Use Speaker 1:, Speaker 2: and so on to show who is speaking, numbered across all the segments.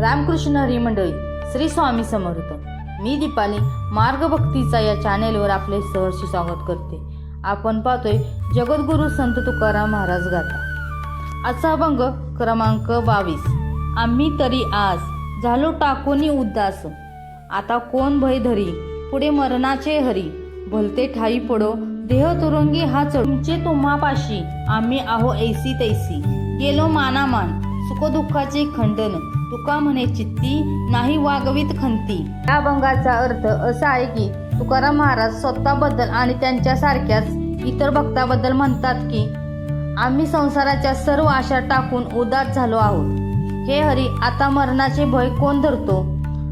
Speaker 1: रामकृष्ण हरी मंडळी श्री स्वामी समर्थ. मी दीपाली मार्गभक्तीचा या चॅनेलवर आपले सहर्ष स्वागत करते. आपण पाहतोय जगद्गुरु संत तुकाराम महाराज गाथा. आजचा अभंग क्रमांक बावीस. आम्ही तरी आज झालो टाकोनी उदास. आता कोण भय धरी? पुढे मरणाचे हरी. भलते ठाई पडो देह तुरुंगी हा चढ. तुमचे तुम्हापाशी आम्ही आहो ऐसी तैसी. गेलो मानामान सुखदुःखाचे खंडन. तुका म्हणे चित्ती नाही वागवीत खंती. या अभंगाचा अर्थ असा आहे की तुकाराम महाराज स्वतःबद्दल आणि त्यांच्यासारख्याच इतर भक्ताबद्दल म्हणतात की आम्ही संसाराच्या सर्व आशा टाकून उदास झालो आहोत. हे हरी आता मरणाचे भय कोण धरतो?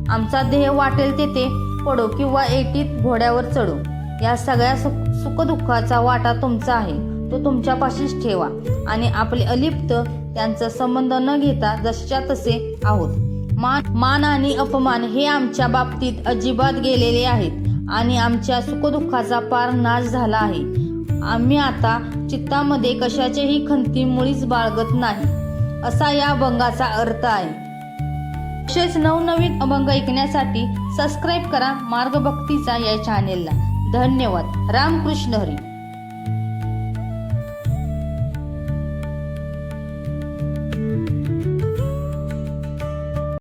Speaker 1: आमचा देह वाटेल तेथे पडो किंवा एटीत घोड्यावर चढो. या सगळ्या सुख सुखदुःखाचा वाटा तुमचा आहे. तो तुमच्यापाशीच ठेवा. आणि आपले अलिप्त त्यांचा संबंध न घेता जशाच्या तसे आहोत. मान मान आणि अपमान हे आमच्या बाबतीत अजिबात गेलेले आहेत आणि आमच्या सुखदुःखाचा पार नाश झाला आहे. आम्ही आता चित्तामध्ये कशाचेही खंती मुळीच बाळगत नाही असा या अभंगाचा अर्थ आहे. तसेच नवनवीन अभंग ऐकण्यासाठी सबस्क्राईब करा मार्गभक्तीचा या चॅनेलला धन्यवाद. रामकृष्ण हरी.